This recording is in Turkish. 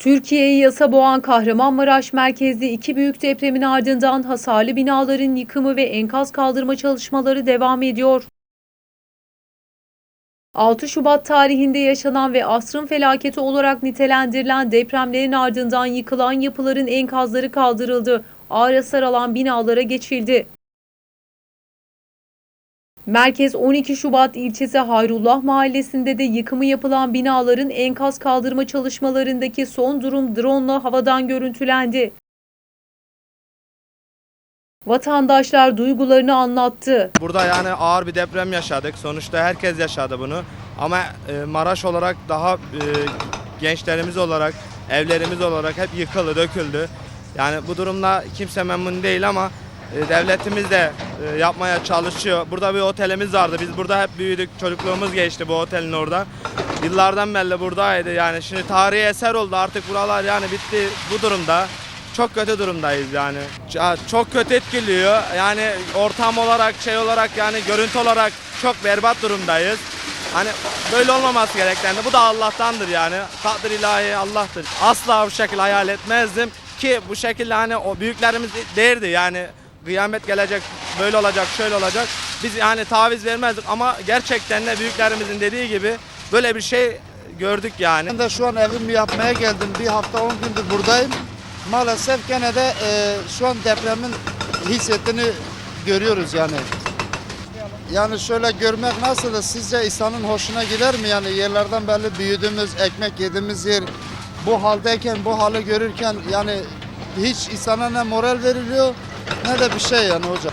Türkiye'yi yasa boğan Kahramanmaraş merkezli iki büyük depremin ardından hasarlı binaların yıkımı ve enkaz kaldırma çalışmaları devam ediyor. 6 Şubat tarihinde yaşanan ve asrın felaketi olarak nitelendirilen depremlerin ardından yıkılan yapıların enkazları kaldırıldı. Ağır hasar alan binalara geçildi. Merkez 12 Şubat ilçesi Hayrullah Mahallesi'nde de yıkımı yapılan binaların enkaz kaldırma çalışmalarındaki son durum drone havadan görüntülendi. Vatandaşlar duygularını anlattı. Burada yani ağır bir deprem yaşadık. Sonuçta herkes yaşadı bunu. Ama e, Maraş olarak daha e, gençlerimiz olarak, evlerimiz olarak hep yıkıldı, döküldü. Yani bu durumda kimse memnun değil ama e, devletimiz de yapmaya çalışıyor. Burada bir otelimiz vardı. Biz burada hep büyüdük. Çocukluğumuz geçti bu otelin orada. Yıllardan beri buradaydı. Yani şimdi tarihi eser oldu. Artık buralar yani bitti bu durumda. Çok kötü durumdayız yani. Çok kötü etkiliyor. Yani ortam olarak, şey olarak yani görüntü olarak çok berbat durumdayız. Hani böyle olmaması gereklendi. Bu da Allah'tandır yani. Takdir ilahi Allah'tır. Asla bu şekilde hayal etmezdim ki bu şekilde hani o büyüklerimiz derdi yani kıyamet gelecek, böyle olacak, şöyle olacak. Biz yani taviz vermezdik ama gerçekten de büyüklerimizin dediği gibi böyle bir şey gördük yani. Ben de şu an evimi yapmaya geldim. Bir hafta 10 gündür buradayım. Maalesef gene de e, şu an depremin hissettiğini görüyoruz yani. Yani şöyle görmek nasıl sizce insanın hoşuna gider mi? Yani yerlerden belli büyüdüğümüz, ekmek yediğimiz yer bu haldeyken, bu hali görürken yani hiç insana ne moral veriliyor ne de bir şey yani hocam.